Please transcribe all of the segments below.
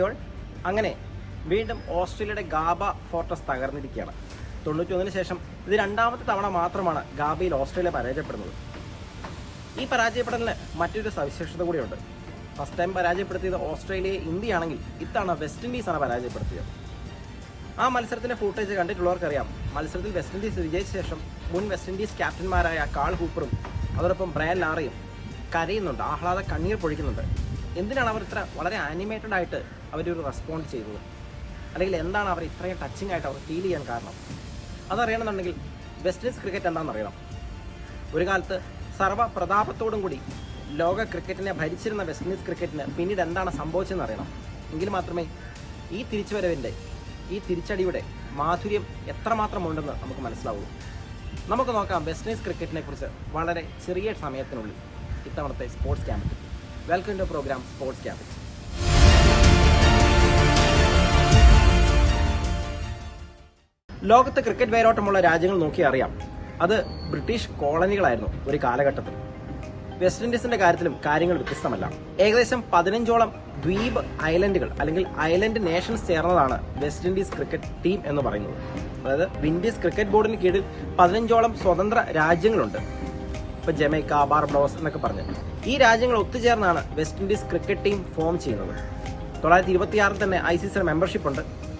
All അങ്ങനെ വീണ്ടും ഓസ്ട്രേലിയയുടെ ഗാബ ഫോർട്ടസ് തകർന്നിരിക്കുകയാണ്. തൊണ്ണൂറ്റി ശേഷം ഇത് രണ്ടാമത്തെ തവണ മാത്രമാണ് ഗാബയിൽ ഓസ്ട്രേലിയ പരാജയപ്പെടുന്നത്. ഈ പരാജയപ്പെടലിന് മറ്റൊരു സവിശേഷത കൂടിയുണ്ട്. ഫസ്റ്റ് ടൈം പരാജയപ്പെടുത്തിയത് ഓസ്ട്രേലിയയെ ഇന്ത്യയാണെങ്കിൽ ഇത്തവണ വെസ്റ്റ് ഇൻഡീസാണ് പരാജയപ്പെടുത്തിയത്. ആ മത്സരത്തിന്റെ ഫൂട്ടേജ് കണ്ടിട്ടുള്ളവർക്കറിയാം. മത്സരത്തിൽ വെസ്റ്റ് ഇൻഡീസ് വിജയിച്ച ശേഷം മുൻ വെസ്റ്റ് ഇൻഡീസ് ക്യാപ്റ്റന്മാരായ കാൾ ഹൂപ്പറും അതോടൊപ്പം ബ്രയൻ ലാറയും കരയുന്നുണ്ട്. ആഹ്ലാദ കണ്ണീർ പൊഴിക്കുന്നുണ്ട്. എന്തിനാണ് അവർ ഇത്ര വളരെ ആനിമേറ്റഡ് ആയിട്ട് അവരൊരു റെസ്പോണ്ട് ചെയ്തത്. അല്ലെങ്കിൽ എന്താണ് അവർ ഇത്രയും ടച്ചിങ് ആയിട്ട് അവർ ഫീൽ ചെയ്യാൻ കാരണം? അതറിയണമെന്നുണ്ടെങ്കിൽ വെസ്റ്റ് ഇൻഡീസ് ക്രിക്കറ്റ് എന്താണെന്ന് അറിയണം ഒരു കാലത്ത് സർവ പ്രതാപത്തോടും കൂടി ലോക ക്രിക്കറ്റിനെ ഭരിച്ചിരുന്ന വെസ്റ്റ് ഇൻഡീസ് ക്രിക്കറ്റിന് പിന്നീട് എന്താണ് സംഭവിച്ചതെന്ന് അറിയണം. എങ്കിൽ മാത്രമേ ഈ തിരിച്ചുവരവിന്റെ ഈ തിരിച്ചടിയുടെ മാധുര്യം എത്രമാത്രം ഉണ്ടെന്ന് നമുക്ക് മനസ്സിലാവൂ നമുക്ക് നോക്കാം വെസ്റ്റ് ഇൻഡീസ് ക്രിക്കറ്റിനെ കുറിച്ച് വളരെ ചെറിയ സമയത്തിനുള്ളിൽ ഇത്തവണത്തെ സ്പോർട്സ് ക്യാമ്പറ്റ് വെൽക്കം ടു പ്രോഗ്രാം സ്പോർട്സ് ക്യാമ്പറ്റ് ലോകത്ത് ക്രിക്കറ്റ് വേരോട്ടമുള്ള രാജ്യങ്ങൾ നോക്കി അറിയാം. അത് ബ്രിട്ടീഷ് കോളനികളായിരുന്നു ഒരു കാലഘട്ടത്തിൽ. വെസ്റ്റ് ഇൻഡീസിന്റെ കാര്യത്തിലും കാര്യങ്ങൾ വ്യത്യസ്തമല്ല. ഏകദേശം പതിനഞ്ചോളം ദ്വീപ് ഐലൻഡുകൾ അല്ലെങ്കിൽ ഐലൻഡ് നേഷൻസ് ചേർന്നതാണ് വെസ്റ്റ് ഇൻഡീസ് ക്രിക്കറ്റ് ടീം എന്ന് പറയുന്നത്. അതായത് വിൻഡീസ് ക്രിക്കറ്റ് ബോർഡിന് കീഴിൽ പതിനഞ്ചോളം സ്വതന്ത്ര രാജ്യങ്ങളുണ്ട്. ഇപ്പൊ ജമൈക്ക ബാർബഡോസ് എന്നൊക്കെ പറഞ്ഞ്. ഈ രാജ്യങ്ങൾ ഒത്തുചേർന്നാണ് West Indies cricket team form ചെയ്യുന്നത്. തൊള്ളായിരത്തി ഇരുപത്തിയാറിൽ തന്നെ ഐ സി സിയുടെ മെമ്പർഷിപ്പ് ഉണ്ട്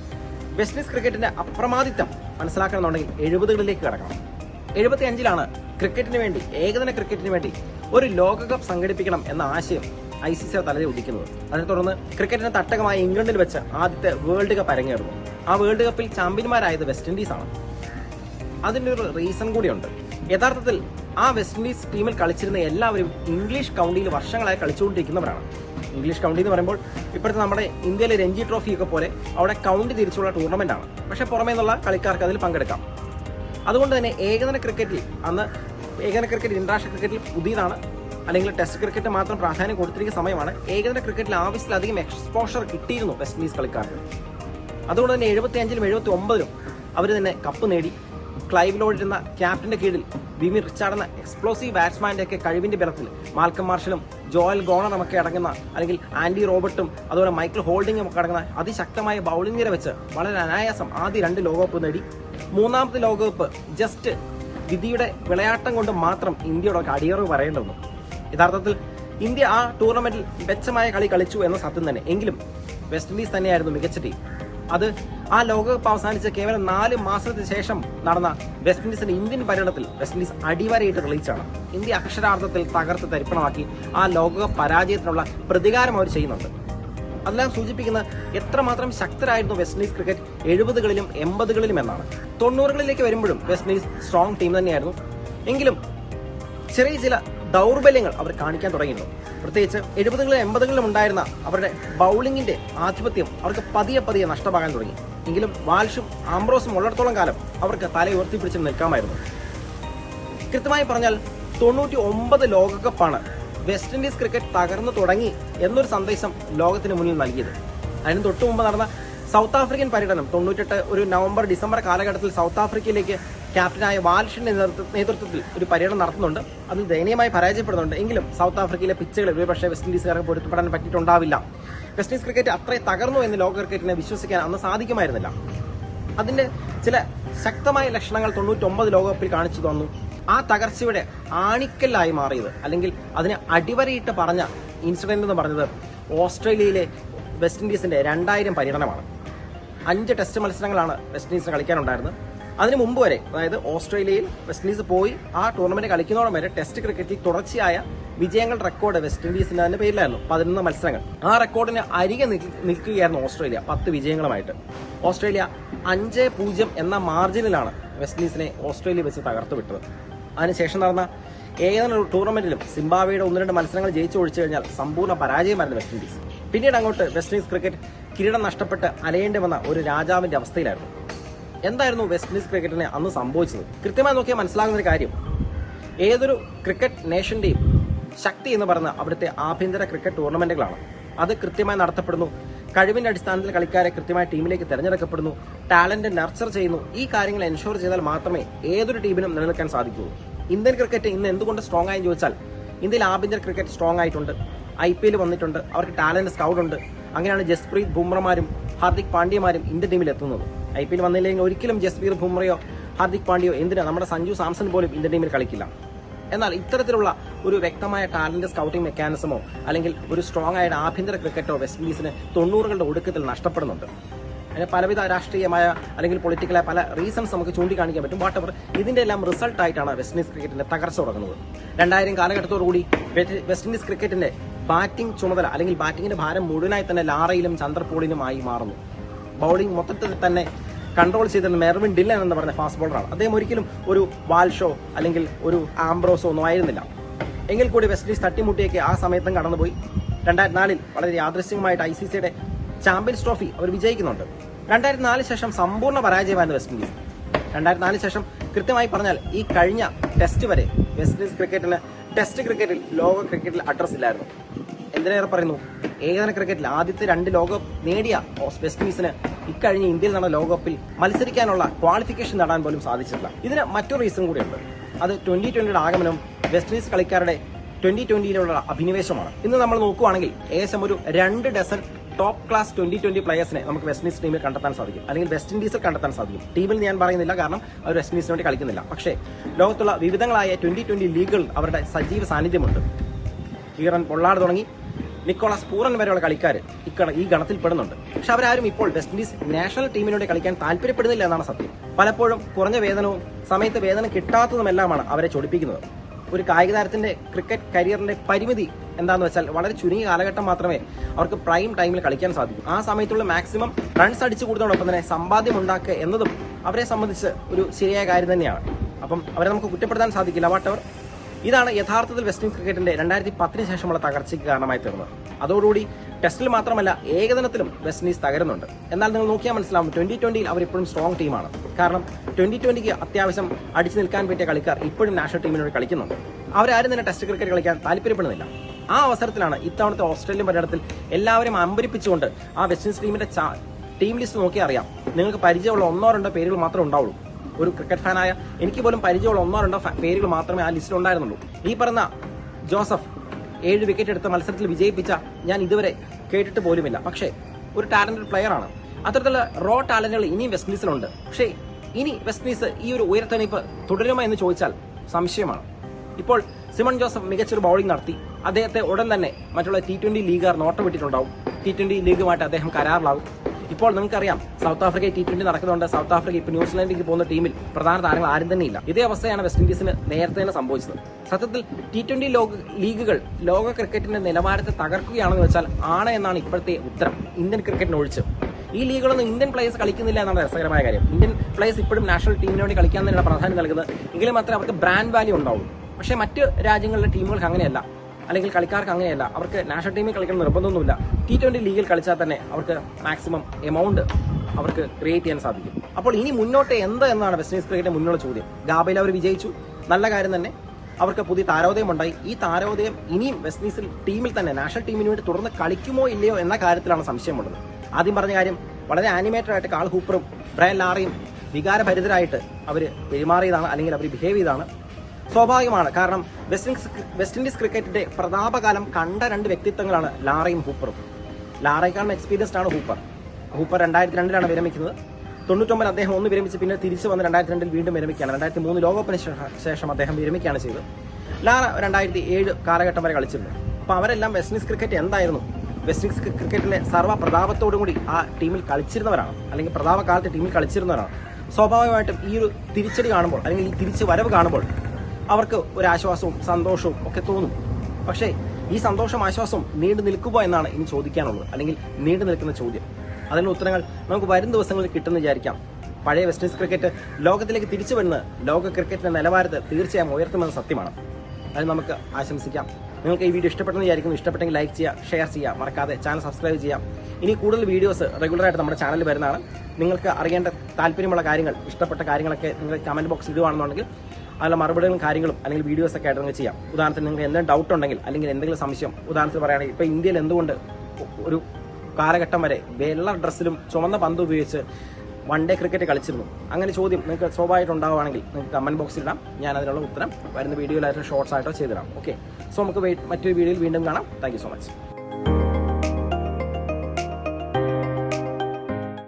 വെസ്റ്റ് ഇൻഡീസ് ക്രിക്കറ്റിന്റെ അപ്രമാദിത്വം മനസ്സിലാക്കണമെന്നുണ്ടെങ്കിൽ എഴുപതുകളിലേക്ക് കടക്കണം. എഴുപത്തി അഞ്ചിലാണ് ക്രിക്കറ്റിന് വേണ്ടി ഏകദിന ക്രിക്കറ്റിന് വേണ്ടി ഒരു ലോകകപ്പ് സംഘടിപ്പിക്കണം എന്ന ആശയം ഐ സി സി തലയിൽ ഉദിക്കുന്നത്. അതിനെ തുടർന്ന് ക്രിക്കറ്റിന്റെ തട്ടകമായ ഇംഗ്ലണ്ടിൽ വെച്ച് ആദ്യത്തെ വേൾഡ് കപ്പ് അരങ്ങേറുന്നു. ആ വേൾഡ് കപ്പിൽ ചാമ്പ്യന്മാരായത് വെസ്റ്റ് ഇൻഡീസ് ആണ്. അതിന്റെ ഒരു റീസൺ കൂടിയുണ്ട്. യഥാർത്ഥത്തിൽ ആ വെസ്റ്റ് ഇൻഡീസ് ടീമിൽ കളിച്ചിരുന്ന എല്ലാവരും ഇംഗ്ലീഷ് കൗണ്ടിയിൽ വർഷങ്ങളായി കളിച്ചുകൊണ്ടിരിക്കുന്നവരാണ്. ഇംഗ്ലീഷ് കൗണ്ടി എന്ന് പറയുമ്പോൾ ഇപ്പോഴത്തെ നമ്മുടെ ഇന്ത്യയിലെ രഞ്ജി ട്രോഫിയൊക്കെ പോലെ അവിടെ കൗണ്ടി തിരിച്ചുള്ള ടൂർണമെന്റ് ആണ്. പക്ഷേ പുറമേ നിന്നുള്ള കളിക്കാർക്ക് അതിൽ പങ്കെടുക്കാം. അതുകൊണ്ട് തന്നെ ഏകദിന ക്രിക്കറ്റിൽ അന്ന് ഏകദിന ക്രിക്കറ്റ് ഇന്റർനാഷണൽ ക്രിക്കറ്റിൽ പുതിയതാണ്. അല്ലെങ്കിൽ ടെസ്റ്റ് ക്രിക്കറ്റ് മാത്രം പ്രാധാന്യം കൊടുത്തിരിക്കുന്ന സമയമാണ്. ഏകദിന ക്രിക്കറ്റിൽ ആവശ്യത്തിലധികം എക്സ്പോഷർ കിട്ടിയിരുന്നു വെസ്റ്റ് ഇൻഡീസ് കളിക്കാർക്ക്. അതുകൊണ്ട് തന്നെ എഴുപത്തി അഞ്ചിലും എഴുപത്തി ഒമ്പതിലും അവർ തന്നെ കപ്പ് നേടി. ക്ലൈവ് ലോഡ് എന്ന ക്യാപ്റ്റന്റെ കീഴിൽ വിമി റിച്ചാർഡ് എന്ന എക്സ്പ്ലോസീവ് ബാറ്റ്സ്മാന്റെ ഒക്കെ ബലത്തിൽ മാൽക്കം മാർഷലും ജോയൽ ഗോണർ ഒക്കെ അടങ്ങുന്ന അല്ലെങ്കിൽ ആൻഡി റോബർട്ടും അതുപോലെ മൈക്കിൾ ഹോൾഡിങ്ങും ഒക്കെ അടങ്ങുന്ന അതിശക്തമായ ബൗളിംഗ് നിര വെച്ച് വളരെ അനായാസം ആദ്യ രണ്ട് ലോകകപ്പ് നേടി. മൂന്നാമത്തെ ലോകകപ്പ് ജസ്റ്റ് വിധിയുടെ വിളയാട്ടം കൊണ്ട് മാത്രം ഇന്ത്യയുടെ അടിയറവ് പറയേണ്ടതുണ്ട് യഥാർത്ഥത്തിൽ ഇന്ത്യ ആ ടൂർണമെന്റിൽ മെച്ചമായ കളി കളിച്ചു എന്ന സത്യം തന്നെ. എങ്കിലും വെസ്റ്റ് ഇൻഡീസ് തന്നെയായിരുന്നു മികച്ച ടീം അത് ആ ലോകകപ്പ് അവസാനിച്ച കേവലം നാല് മാസത്തിന് ശേഷം നടന്ന വെസ്റ്റ് ഇൻഡീസിന്റെ ഇന്ത്യൻ പര്യടനത്തിൽ വെസ്റ്റ് ഇൻഡീസ് അടിവരയിട്ട് തെളിയിച്ചാണ് ഇന്ത്യ അക്ഷരാർത്ഥത്തിൽ തകർത്ത് തരിപ്പണമാക്കി ആ ലോകകപ്പ് പരാജയത്തിനുള്ള പ്രതികാരം അവർ ചെയ്യുന്നുണ്ട്. അതെല്ലാം സൂചിപ്പിക്കുന്ന എത്രമാത്രം ശക്തരായിരുന്നു വെസ്റ്റ് ഇൻഡീസ് ക്രിക്കറ്റ് എഴുപതുകളിലും എൺപതുകളിലും എന്നാണ്. തൊണ്ണൂറുകളിലേക്ക് വരുമ്പോഴും വെസ്റ്റ് ഇൻഡീസ് സ്ട്രോങ് ടീം തന്നെയായിരുന്നു. എങ്കിലും ചെറിയ ചില ദൗർബല്യങ്ങൾ അവർ കാണിക്കാൻ തുടങ്ങിയിരുന്നു. പ്രത്യേകിച്ച് എഴുപതുകളിലും എൺപതുകളിലും ഉണ്ടായിരുന്ന അവരുടെ ബൗളിങ്ങിന്റെ ആധിപത്യം അവർക്ക് പതിയെ പതിയെ നഷ്ടമാകാൻ തുടങ്ങി. എങ്കിലും വാൽഷും ആംബ്രോസും ഉള്ളിടത്തോളം കാലം അവർക്ക് തല ഉയർത്തിപ്പിടിച്ച് നിൽക്കാമായിരുന്നു. കൃത്യമായി പറഞ്ഞാൽ തൊണ്ണൂറ്റി ഒമ്പത് ലോകകപ്പാണ് വെസ്റ്റ് ഇൻഡീസ് ക്രിക്കറ്റ് തകർന്നു തുടങ്ങി എന്നൊരു സന്ദേശം ലോകത്തിന് മുന്നിൽ നൽകിയത്. അതിന് തൊട്ടു മുമ്പ് നടന്ന സൗത്ത് ആഫ്രിക്കൻ പര്യടനം തൊണ്ണൂറ്റെട്ട് ഒരു നവംബർ ഡിസംബർ കാലഘട്ടത്തിൽ സൗത്ത് ആഫ്രിക്കയിലേക്ക് ക്യാപ്റ്റനായ വാൽഷിന്റെ നേതൃത്വത്തിൽ ഒരു പര്യടനം നടത്തുന്നുണ്ട്. അതിൽ ദയനീയമായി പരാജയപ്പെടുന്നുണ്ട്. എങ്കിലും സൗത്ത് ആഫ്രിക്കയിലെ പിച്ചുകൾ ഒരുപക്ഷെ വെസ്റ്റ് ഇൻഡീസുകാർക്ക് പൊരുത്തപ്പെടാൻ പറ്റിയിട്ടുണ്ടാവില്ല. വെസ്റ്റ് ഇൻഡീസ് ക്രിക്കറ്റ് അത്രയും തകർന്നു എന്ന് ലോക ക്രിക്കറ്റിനെ വിശ്വസിക്കാൻ അന്ന് സാധിക്കുമായിരുന്നില്ല. അതിന്റെ ചില ശക്തമായ ലക്ഷണങ്ങൾ തൊണ്ണൂറ്റൊമ്പത് ലോകകപ്പിൽ കാണിച്ചു തന്നു. ആ തകർച്ചയുടെ ആണിക്കല്ലായി മാറിയത്. അല്ലെങ്കിൽ അതിനെ അടിവരയിട്ട് പറഞ്ഞ ഇൻസിഡന്റ് എന്ന് പറഞ്ഞത് ഓസ്ട്രേലിയയിലെ വെസ്റ്റ് ഇൻഡീസിന്റെ രണ്ടായിരം പര്യടനമാണ്. അഞ്ച് ടെസ്റ്റ് മത്സരങ്ങളാണ് വെസ്റ്റ് ഇൻഡീസിന് കളിക്കാനുണ്ടായിരുന്നത്. അതിന് മുമ്പ് വരെ അതായത് ഓസ്ട്രേലിയയിൽ വെസ്റ്റ് ഇൻഡീസ് പോയി ആ ടൂർണമെന്റ് കളിക്കുന്നതോളം വരെ ടെസ്റ്റ് ക്രിക്കറ്റിൽ തുടർച്ചയായ വിജയങ്ങൾ റെക്കോർഡ് വെസ്റ്റ് ഇൻഡീസിന്റെ തന്നെ പേരിലായിരുന്നു. പതിനൊന്ന് മത്സരങ്ങൾ. ആ റെക്കോർഡിന് അരികെ നിൽക്കുകയായിരുന്നു ഓസ്ട്രേലിയ. പത്ത് വിജയങ്ങളുമായിട്ട്. ഓസ്ട്രേലിയ അഞ്ച് പൂജ്യം എന്ന മാർജിനിലാണ് വെസ്റ്റ് ഇൻഡീസിനെ ഓസ്ട്രേലിയ വെച്ച് തകർത്തു വിട്ടത്. അതിനുശേഷം നടന്ന ഏതൊരു ടൂർണമെന്റിലും സിംബാബ്വേയുടെ ഒന്ന് രണ്ട് മത്സരങ്ങൾ ജയിച്ചു ഒഴിച്ചു കഴിഞ്ഞാൽ സമ്പൂർണ പരാജയമായിരുന്നു വെസ്റ്റ് ഇൻഡീസ്. പിന്നീട് അങ്ങോട്ട് വെസ്റ്റ് ഇൻഡീസ് ക്രിക്കറ്റ് കിരീടം നഷ്ടപ്പെട്ട് അലയേണ്ടി വന്ന ഒരു രാജാവിന്റെ അവസ്ഥയിലായിരുന്നു. എന്തായിരുന്നു വെസ്റ്റ് ഇൻഡീസ് ക്രിക്കറ്റിനെ അന്ന് സംഭവിച്ചത്? കൃത്യമായി നോക്കിയാൽ മനസ്സിലാകുന്ന ഒരു കാര്യം. ഏതൊരു ക്രിക്കറ്റ് നേഷന്റെയും ശക്തി എന്ന് പറയുന്നത് അവിടുത്തെ ആഭ്യന്തര ക്രിക്കറ്റ് ടൂർണമെന്റുകളാണ് അത് കൃത്യമായി നടത്തപ്പെടുന്നു. കഴിവിന്റെ അടിസ്ഥാനത്തിൽ കളിക്കാരെ കൃത്യമായി ടീമിലേക്ക് തിരഞ്ഞെടുക്കപ്പെടുന്നു. ടാലന്റ് നർച്ചർ ചെയ്യുന്നു. ഈ കാര്യങ്ങൾ എൻഷുർ ചെയ്താൽ മാത്രമേ ഏതൊരു ടീമിനും നിലനിൽക്കാൻ സാധിക്കുകയുള്ളൂ ഇന്ത്യൻ ക്രിക്കറ്റ് ഇന്ന് എന്തുകൊണ്ട് സ്ട്രോങ് ആയെന്ന് ചോദിച്ചാൽ ഇന്ത്യയിൽ ആഭ്യന്തര ക്രിക്കറ്റ് സ്ട്രോങ് ആയിട്ടുണ്ട്. ഐ പി എൽ വന്നിട്ടുണ്ട്. അവർക്ക് ടാലന്റ് സ്കൗട്ട് ഉണ്ട്. അങ്ങനെയാണ് ജസ്പ്രീത് ബുംറമാരും ഹാർദിക് പാണ്ഡ്യമാരും ഇന്ത്യൻ ടീമിൽ എത്തുന്നത്. ഐ പി എൽ വന്നില്ലെങ്കിൽ ഒരിക്കലും ജസ്ബീർ ബുംറയോ ഹാർദിക് പാണ്ഡ്യയോ എന്തിനാ നമ്മുടെ സഞ്ജു സാംസൺ പോലും ഇന്ത്യൻ ടീമിൽ കളിക്കില്ല. എന്നാൽ ഇത്തരത്തിലുള്ള ഒരു വ്യക്തമായ ടാലന്റ് സ്കൗട്ടിംഗ് മെക്കാനിസമോ അല്ലെങ്കിൽ ഒരു സ്ട്രോങ് ആയ ആഭ്യന്തര ക്രിക്കറ്റോ വെസ്റ്റ് ഇൻഡീസിന് തൊണ്ണൂറുകളുടെ ഒടുക്കത്തിൽ നഷ്ടപ്പെടുന്നുണ്ട്. അതിന് പലവിധ രാഷ്ട്രീയമായ അല്ലെങ്കിൽ പൊളിറ്റിക്കലായ പല റീസൺസ് നമുക്ക് ചൂണ്ടിക്കാണിക്കാൻ പറ്റും. വാട്ട് എവർ ഇതിന്റെ എല്ലാം റിസൾട്ടായിട്ടാണ് വെസ്റ്റ് ഇൻഡീസ് ക്രിക്കറ്റിന്റെ തകർച്ച തുടങ്ങുന്നത്. രണ്ടായിരം കാലഘട്ടത്തോടുകൂടി വെസ്റ്റ് ഇൻഡീസ് ക്രിക്കറ്റിന്റെ ബാറ്റിംഗ് ചുമതല അല്ലെങ്കിൽ ബാറ്റിങ്ങിന്റെ ഭാരം മുഴുവനായി തന്നെ ലാറയിലും ചന്ദ്രപോളിനുമായി മാറുന്നു. ബൗളിംഗ് മൊത്തത്തിൽ തന്നെ കൺട്രോൾ ചെയ്തിരുന്ന മെർവിൻ ഡില്ലൻ എന്ന് പറഞ്ഞ ഫാസ്റ്റ് ബോളറാണ് അദ്ദേഹം ഒരിക്കലും ഒരു വാൽഷോ അല്ലെങ്കിൽ ഒരു ആംബ്രോസോ ഒന്നും ആയിരുന്നില്ല. എങ്കിൽ കൂടി വെസ്റ്റ് ഇൻഡീസ് തട്ടിമുട്ടിയൊക്കെ ആ സമയത്തും കടന്നുപോയി. രണ്ടായിരത്തി നാലിൽ വളരെ യാദൃശ്യമായിട്ട് ഐ സി സിയുടെ ചാമ്പ്യൻസ് ട്രോഫി അവർ വിജയിക്കുന്നുണ്ട്. രണ്ടായിരത്തി നാല് ശേഷം സമ്പൂർണ പരാജയമായിരുന്നു വെസ്റ്റ് ഇൻഡീസ് രണ്ടായിരത്തി നാല് ശേഷം കൃത്യമായി പറഞ്ഞാൽ ഈ കഴിഞ്ഞ ടെസ്റ്റ് വരെ വെസ്റ്റ് ഇൻഡീസ് ക്രിക്കറ്റിന് ടെസ്റ്റ് ക്രിക്കറ്റിൽ ലോക ക്രിക്കറ്റിൽ അഡ്രസ് ഇല്ലായിരുന്നു. എന്തിനേറെ പറയുന്നു ഏകദിന ക്രിക്കറ്റിൽ ആദ്യത്തെ രണ്ട് ലോകകപ്പ് നേടിയ വെസ്റ്റ് ഇൻഡീസിന് ഇക്കഴിഞ്ഞ ഇന്ത്യയിൽ നടന്ന ലോകകപ്പിൽ മത്സരിക്കാനുള്ള ക്വാളിഫിക്കേഷൻ നേടാൻ പോലും സാധിച്ചിട്ടില്ല. ഇതിന് മറ്റൊരു റീസൺ കൂടിയുണ്ട്. അത് ട്വന്റി ട്വന്റിയുടെ ആഗമനം വെസ്റ്റ് ഇൻഡീസ് കളിക്കാരുടെ ട്വന്റി ട്വന്റിയിലുള്ള അഭിനിവേശമാണ്. ഇന്ന് നമ്മൾ നോക്കുവാണെങ്കിൽ ഏകദേശം ഒരു രണ്ട് dozen top class twenty twenty പ്ലേയേഴ്സിനെ നമുക്ക് വെസ്റ്റ് ഇൻഡീസ് ടീമിൽ കണ്ടെത്താൻ സാധിക്കും. അല്ലെങ്കിൽ വെസ്റ്റ് ഇൻഡീസിൽ കണ്ടെത്താൻ സാധിക്കും. ടീമിൽ ഞാൻ പറയുന്നില്ല കാരണം അവർ വെസ്റ്റ് ഇൻഡീസിന് വേണ്ടി കളിക്കുന്നില്ല. പക്ഷേ ലോകത്തുള്ള വിവിധങ്ങളായ ട്വന്റി ട്വന്റി ലീഗുകളിൽ അവരുടെ സജീവ സാന്നിധ്യമുണ്ട്. കീറൻ പൊള്ളാട് തുടങ്ങി. നിക്കോളാസ് പൂറൻ വരെയുള്ള കളിക്കാർ ഈ ഗണത്തിൽ പെടുന്നുണ്ട്. പക്ഷെ അവരാരും ഇപ്പോൾ വെസ്റ്റ് ഇൻഡീസ് നാഷണൽ ടീമിനോട് കളിക്കാൻ താല്പര്യപ്പെടുന്നില്ല എന്നാണ് സത്യം. പലപ്പോഴും കുറഞ്ഞ വേതനവും സമയത്ത് വേതനം കിട്ടാത്തതുമെല്ലാമാണ് അവരെ ചൊടിപ്പിക്കുന്നത്. ഒരു കായിക താരത്തിന്റെ ക്രിക്കറ്റ് കരിയറിന്റെ പരിമിതി എന്താണെന്ന് വെച്ചാൽ വളരെ ചുരുങ്ങിയ കാലഘട്ടം മാത്രമേ അവർക്ക് പ്രൈം ടൈമിൽ കളിക്കാൻ സാധിക്കൂ. ആ സമയത്തുള്ള മാക്സിമം റൺസ് അടിച്ചു കൂടുന്നതോടൊപ്പം തന്നെ സമ്പാദ്യം ഉണ്ടാക്കുക എന്നതും അവരെ സംബന്ധിച്ച് ഒരു ശരിയായ കാര്യം തന്നെയാണ്. അപ്പം അവരെ നമുക്ക് കുറ്റപ്പെടുത്താൻ സാധിക്കില്ല. വാട്ടവർ ഇതാണ് യഥാർത്ഥത്തിൽ വെസ്റ്റ് ഇൻഡീസ് ക്രിക്കറ്റിന്റെ രണ്ടായിരത്തി പത്തിന് ശേഷമുള്ള തകർച്ചയ്ക്ക് കാരണമായി തീർന്നത്. അതോടുകൂടി ടെസ്റ്റിൽ മാത്രമല്ല ഏകദിനത്തിലും വെസ്റ്റ് ഇൻഡീസ് തകരുന്നുണ്ട്. എന്നാൽ നിങ്ങൾ നോക്കിയാൽ മനസ്സിലാവും ട്വന്റി ട്വന്റിയിൽ അവർ ഇപ്പോഴും സ്ട്രോങ് ടീമാണ് കാരണം ട്വന്റി ട്വന്റിക്ക് അത്യാവശ്യം അടിച്ചു നിൽക്കാൻ പറ്റിയ കളിക്കാർ ഇപ്പോഴും നാഷണൽ ടീമിനോട് കളിക്കുന്നുണ്ട്. അവരാരും തന്നെ ടെസ്റ്റ് ക്രിക്കറ്റ് കളിക്കാൻ താല്പര്യപ്പെടുന്നില്ല. ആ അവസരത്തിലാണ് ഇത്തവണത്തെ ഓസ്ട്രേലിയൻ പര്യടനത്തിൽ എല്ലാവരും അമ്പരിപ്പിച്ചുകൊണ്ട് ആ വെസ്റ്റ് ഇൻഡീസ് ടീമിന്റെ ടീം ലിസ്റ്റ് നോക്കിയാൽ അറിയാം. നിങ്ങൾക്ക് പരിചയമുള്ള ഒന്നോ രണ്ടോ പേരുകൾ മാത്രമേ ഉണ്ടാവുള്ളൂ. ഒരു ക്രിക്കറ്റ് ഫാനായ എനിക്ക് പോലും പരിചയമുള്ള ഒന്നോ രണ്ടോ പേരുകൾ മാത്രമേ ആ ലിസ്റ്റിൽ ഉണ്ടായിരുന്നുള്ളൂ. ഈ പറഞ്ഞ ജോസഫ് ഏഴ് വിക്കറ്റ് എടുത്ത മത്സരത്തിൽ വിജയിപ്പിച്ച ഞാൻ ഇതുവരെ കേട്ടിട്ട് പോലുമില്ല. പക്ഷേ ഒരു ടാലന്റഡ് പ്ലെയർ ആണ്. അത്തരത്തിലുള്ള റോ ടാലന്റുകൾ ഇനിയും വെസ്റ്റ് ഇൻഡീസിലുണ്ട് പക്ഷേ ഇനി വെസ്റ്റ് ഇൻഡീസ് ഈ ഒരു ഉയർത്തെണിപ്പ് തുടരുമോ എന്ന് ചോദിച്ചാൽ സംശയമാണ്. ഇപ്പോൾ സിമൺ ജോസഫ് മികച്ചൊരു ബൗളിംഗ് നടത്തി. അദ്ദേഹത്തെ ഉടൻ തന്നെ മറ്റുള്ള ടി ട്വന്റി ലീഗുകാർ നോട്ടം വിട്ടിട്ടുണ്ടാവും. ടി ട്വന്റി ലീഗുമായിട്ട് അദ്ദേഹം കരാറിലാവും. ഇപ്പോൾ നമുക്കറിയാം സൗത്ത് ആഫ്രിക്ക ടി ട്വന്റി നടക്കുന്നുണ്ട് സൗത്ത് ആഫ്രിക്ക ഇപ്പോൾ ന്യൂസിലാൻഡിലേക്ക് പോകുന്ന ടീമിൽ പ്രധാന താരങ്ങൾ ആരും തന്നെ ഇല്ല ഇതേ അവസ്ഥയാണ് വെസ്റ്റ് ഇൻഡീസിന് നേരത്തെ തന്നെ സംഭവിച്ചത്. സത്യത്തിൽ ടി ട്വന്റി ലോക ലീഗുകൾ ലോക ക്രിക്കറ്റിന്റെ നിലവാരത്തെ തകർക്കുകയാണെന്ന് വെച്ചാൽ ആണ് എന്നാണ് ഇപ്പോഴത്തെ ഉത്തരം. ഇന്ത്യൻ ക്രിക്കറ്റിന് ഒഴിച്ച് ഈ ലീഗുകളൊന്നും ഇന്ത്യൻ പ്ലേയേഴ്സ് കളിക്കുന്നില്ല എന്നാണ് രസകരമായ കാര്യം. ഇന്ത്യൻ പ്ലേയേഴ്സ് ഇപ്പോഴും നാഷണൽ ടീമിന് വേണ്ടി കളിക്കാൻ തന്നെയാണ് പ്രാധാന്യം നൽകുന്നത്. എങ്കിലും മാത്രമേ അവർക്ക് ബ്രാൻഡ് വാല്യൂ ഉണ്ടാവുള്ളൂ. പക്ഷേ മറ്റ് രാജ്യങ്ങളിലെ ടീമുകൾക്ക് അങ്ങനെയല്ല. അല്ലെങ്കിൽ കളിക്കാർക്ക് അങ്ങനെയല്ല. അവർക്ക് നാഷണൽ ടീമിൽ കളിക്കാൻ നിർബന്ധമൊന്നുമില്ല. ടി ട്വന്റി ലീഗിൽ കളിച്ചാൽ തന്നെ അവർക്ക് മാക്സിമം എമൗണ്ട് അവർക്ക് ക്രിയേറ്റ് ചെയ്യാൻ സാധിക്കും. അപ്പോൾ ഇനി മുന്നോട്ട് എന്ത് എന്നാണ് വെസ്റ്റ് ഇൻഡീസ് ക്രിക്കറ്റിന്റെ മുന്നോട്ട് ചോദ്യം. ഗാബയിൽ അവർ വിജയിച്ചു. നല്ല കാര്യം തന്നെ. അവർക്ക് പുതിയ താരോദയം ഉണ്ടായി. ഈ താരോദയം ഇനിയും വെസ്റ്റ് ഇൻഡീസിൽ ടീമിൽ തന്നെ നാഷണൽ ടീമിന് വേണ്ടി തുടർന്ന് കളിക്കുമോ ഇല്ലയോ എന്ന കാര്യത്തിലാണ് സംശയമുള്ളത്. ആദ്യം പറഞ്ഞ കാര്യം വളരെ ആനിമേറ്റഡ് ആയിട്ട് കാൾ ഹൂപ്പറും ബ്രയൻ ലാറിയും വികാരഭരിതരായിട്ട് അവർ പെരുമാറിയതാണ് അല്ലെങ്കിൽ അവർ ബിഹേവ് ചെയ്താണ് സ്വാഭാവികമാണ്. കാരണം വെസ്റ്റ് ഇൻഡീസ് വെസ്റ്റ് ഇൻഡീസ് ക്രിക്കറ്റിന്റെ പ്രതാപകാലം കണ്ട രണ്ട് വ്യക്തിത്വങ്ങളാണ് ലാറയും ഹൂപ്പറും. ലാറയെക്കാളും എക്സ്പീരിയൻസ്ഡ് ആണ് ഹൂപ്പർ. ഹൂപ്പർ രണ്ടായിരത്തി രണ്ടിലാണ് വിരമിക്കുന്നത്. തൊണ്ണൂറ്റൊമ്പത് അദ്ദേഹം ഒന്ന് വിരമിച്ച് പിന്നെ തിരിച്ചു വന്ന് രണ്ടായിരത്തി രണ്ടിൽ വീണ്ടും വിരമിക്കുകയാണ്. രണ്ടായിരത്തി മൂന്ന് ലോകകപ്പിന് ശേഷം- അദ്ദേഹം വിരമിക്കുകയാണ് ചെയ്തത്. ലാറ രണ്ടായിരത്തി ഏഴ് കാലഘട്ടം വരെ കളിച്ചിരുന്നു. അപ്പോൾ അവരെല്ലാം വെസ്റ്റ് ഇൻഡീസ് ക്രിക്കറ്റ് എന്തായിരുന്നു? വെസ്റ്റ് ഇൻഡീസ് ക്രിക്കറ്റിലെ സർവ പ്രതാപത്തോടും കൂടി ആ ടീമിൽ കളിച്ചിരുന്നവരാണ്. അല്ലെങ്കിൽ പ്രതാപകാലത്ത് ടീമിൽ കളിച്ചിരുന്നവരാണ്. സ്വാഭാവികമായിട്ടും ഈ ഒരു തിരിച്ചടി കാണുമ്പോൾ അല്ലെങ്കിൽ ഈ തിരിച്ചു വരവ് കാണുമ്പോൾ അവർക്ക് ഒരു ആശ്വാസവും സന്തോഷവും ഒക്കെ തോന്നും. പക്ഷേ ഈ സന്തോഷം ആശ്വാസം നീണ്ടു നിൽക്കുമോ എന്നാണ് ഇനി ചോദിക്കാനുള്ളത്. അല്ലെങ്കിൽ നീണ്ടു നിൽക്കുന്ന ചോദ്യം. അതിനുള്ള ഉത്തരങ്ങൾ നമുക്ക് വരും ദിവസങ്ങളിൽ കിട്ടുമെന്ന് വിചാരിക്കാം. പഴയ വെസ്റ്റ് ഇൻഡീസ് ക്രിക്കറ്റ് ലോകത്തിലേക്ക് തിരിച്ചു വരുന്നത് ലോക ക്രിക്കറ്റിന്റെ നിലവാരത്തെ തീർച്ചയായും ഉയർത്തുമെന്ന് സത്യമാണ്. അത് നമുക്ക് ആശംസിക്കാം. നിങ്ങൾക്ക് ഈ വീഡിയോ ഇഷ്ടപ്പെട്ടെന്ന് വിചാരിക്കുന്നു. ഇഷ്ടപ്പെട്ടെങ്കിൽ ലൈക്ക് ചെയ്യുക ഷെയർ ചെയ്യുക. മറക്കാതെ ചാനൽ സബ്സ്ക്രൈബ് ചെയ്യാം ഇനി കൂടുതൽ വീഡിയോസ് റെഗുലറായിട്ട് നമ്മുടെ ചാനലിൽ വരുന്നതാണ്. നിങ്ങൾക്ക് അറിയേണ്ട താല്പര്യമുള്ള കാര്യങ്ങൾ ഇഷ്ടപ്പെട്ട കാര്യങ്ങളൊക്കെ നിങ്ങൾ കമന്റ് ബോക്സിൽ ഇടുവാണെന്നുണ്ടെങ്കിൽ അതിലെ മറുപടികളും കാര്യങ്ങളും അല്ലെങ്കിൽ വീഡിയോസ് ഒക്കെ ആയിട്ട് ചെയ്യാം. ഉദാഹരണത്തിന് നിങ്ങൾക്ക് എന്തെങ്കിലും ഡൗട്ട് ഉണ്ടെങ്കിൽ അല്ലെങ്കിൽ എന്തെങ്കിലും സംശയം ഉദാഹരണത്തിന് പറയുകയാണെങ്കിൽ ഇപ്പോൾ ഇന്ത്യയിൽ എന്തുകൊണ്ട് ഒരു കാലഘട്ടം വരെ വെള്ള ഡ്രസ്സിലും ചുമന്ന പന്ത് ഉപയോഗിച്ച് വൺ ഡേ ക്രിക്കറ്റ് കളിച്ചിരുന്നു? അങ്ങനെ ചോദ്യം നിങ്ങൾക്ക് സ്വാഭാവികമായിട്ട് ഉണ്ടാവുകയാണെങ്കിൽ നിങ്ങൾക്ക് കമന്റ് ബോക്സിൽ ഇടാം. ഞാൻ അതിനുള്ള ഉത്തരം വരുന്ന വീഡിയോയിലായിട്ട് ഷോർട്സ് ആയിട്ടോ ചെയ്തിടാം ഓക്കെ സോ നമുക്ക് മറ്റൊരു വീഡിയോയിൽ വീണ്ടും കാണാം. Thank so much